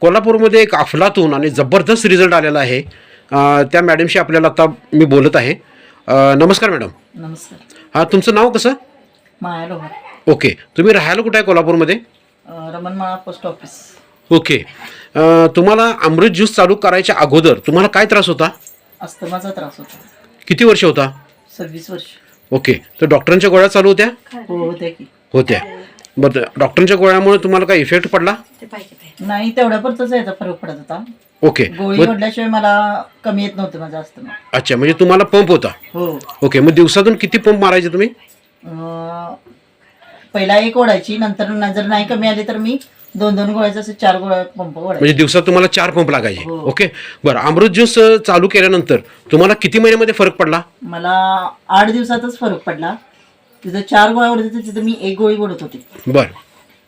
कोल्हापूरमध्ये एक अफलातून आणि जबरदस्त रिझल्ट आलेला आहे. त्या मॅडमशी आपल्याला आता मी बोलत आहे. नमस्कार मॅडम. नमस्कार. हां तुमचं नाव कसं? माया लोहार. ओके. तुम्ही राहायला कुठं आहे कोल्हापूरमध्ये? Ramanmala post office. ओके. अ, तुम्हाला अमृत ज्यूस चालू करायच्या अगोदर तुम्हाला काय त्रास होता? अस्थमाचा त्रास होता. किती वर्ष होता? सव्वीस वर्ष. ओके. तर डॉक्टरांच्या गोळ्या चालू होत्या? हो होते की. होत्या. बरं डॉक्टरांच्या गोळ्यामुळे तुम्हाला काय इफेक्ट पडला? नाही तेवढ्यापुरतच याचा फरक पडत होता. ओके गोळी मग ओढल्याशिवाय मला कमी येत नव्हतं माझा अस्थमा. अच्छा म्हणजे तुम्हाला पंप होता? हो. ओके मग दिवसातून किती पंप मारायचे तुम्ही? अं, पहिला एक ओढायची नंतर न- जर नाही कमी आली तर मी दोन दोन गोळ्याचे असे चार गोळ्या पंप ओढायचे. म्हणजे दिवसात तुम्हाला चार पंप लागायचे. हो. ओके बरं अमृत ज्यूस अ, चालू केल्यानंतर तुम्हाला किती महिन्यामध्ये फरक पडला? मला आठ दिवसातच फरक पडला. तिथं चार गोळ्या ओढत होते तिथं मी एक गोळी ओढत होते. बरं.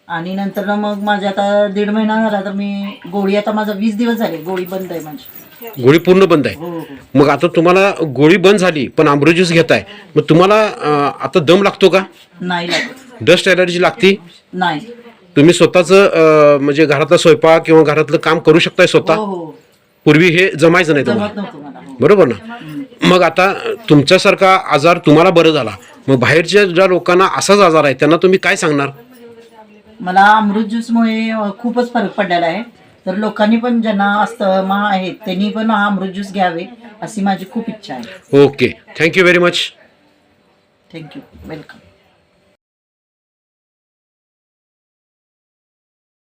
आणि नंतर ना मग माझे आता दीड महिना झाला तर मी गोळी आता माझा वीस दिवस झाले गोळी बंद आहे माझी. गोळी पूर्ण बंद आहे. हो हो. मग आता तुम्हाला गोळी बंद झाली पण ज्यूस घेताय. मग तुम्हाला अ, आता दम लागतो का? नाही लागत. डस्ट एलर्जी लागती? नाही. तुम्ही स्वतःचं म्हणजे घरातला स्वयंपाक किंवा घरातलं काम करू शकताय स्वतः? हो हो. पूर्वी हे जमायचं नाही तुम्हाला. जमत नव्हतं मला. हो. बरोबर ना? मग आता तुमच्यासारखा आजार तुम्हाला बरं झाला. मग बाहेरच्या ज्या लोकांना असाच आजार आहे त्यांना तुम्ही काय सांगणार? मला अमृत ज्यूसमुळे खूपच फरक पडलेला आहे. तर लोकांनी पण ज्यांना अस्थमा आहेत त्यांनी पण हा अमृत ज्यूस घ्यावे अशी माझी खूप इच्छा आहे. Okay. Thank you very much thank you welcome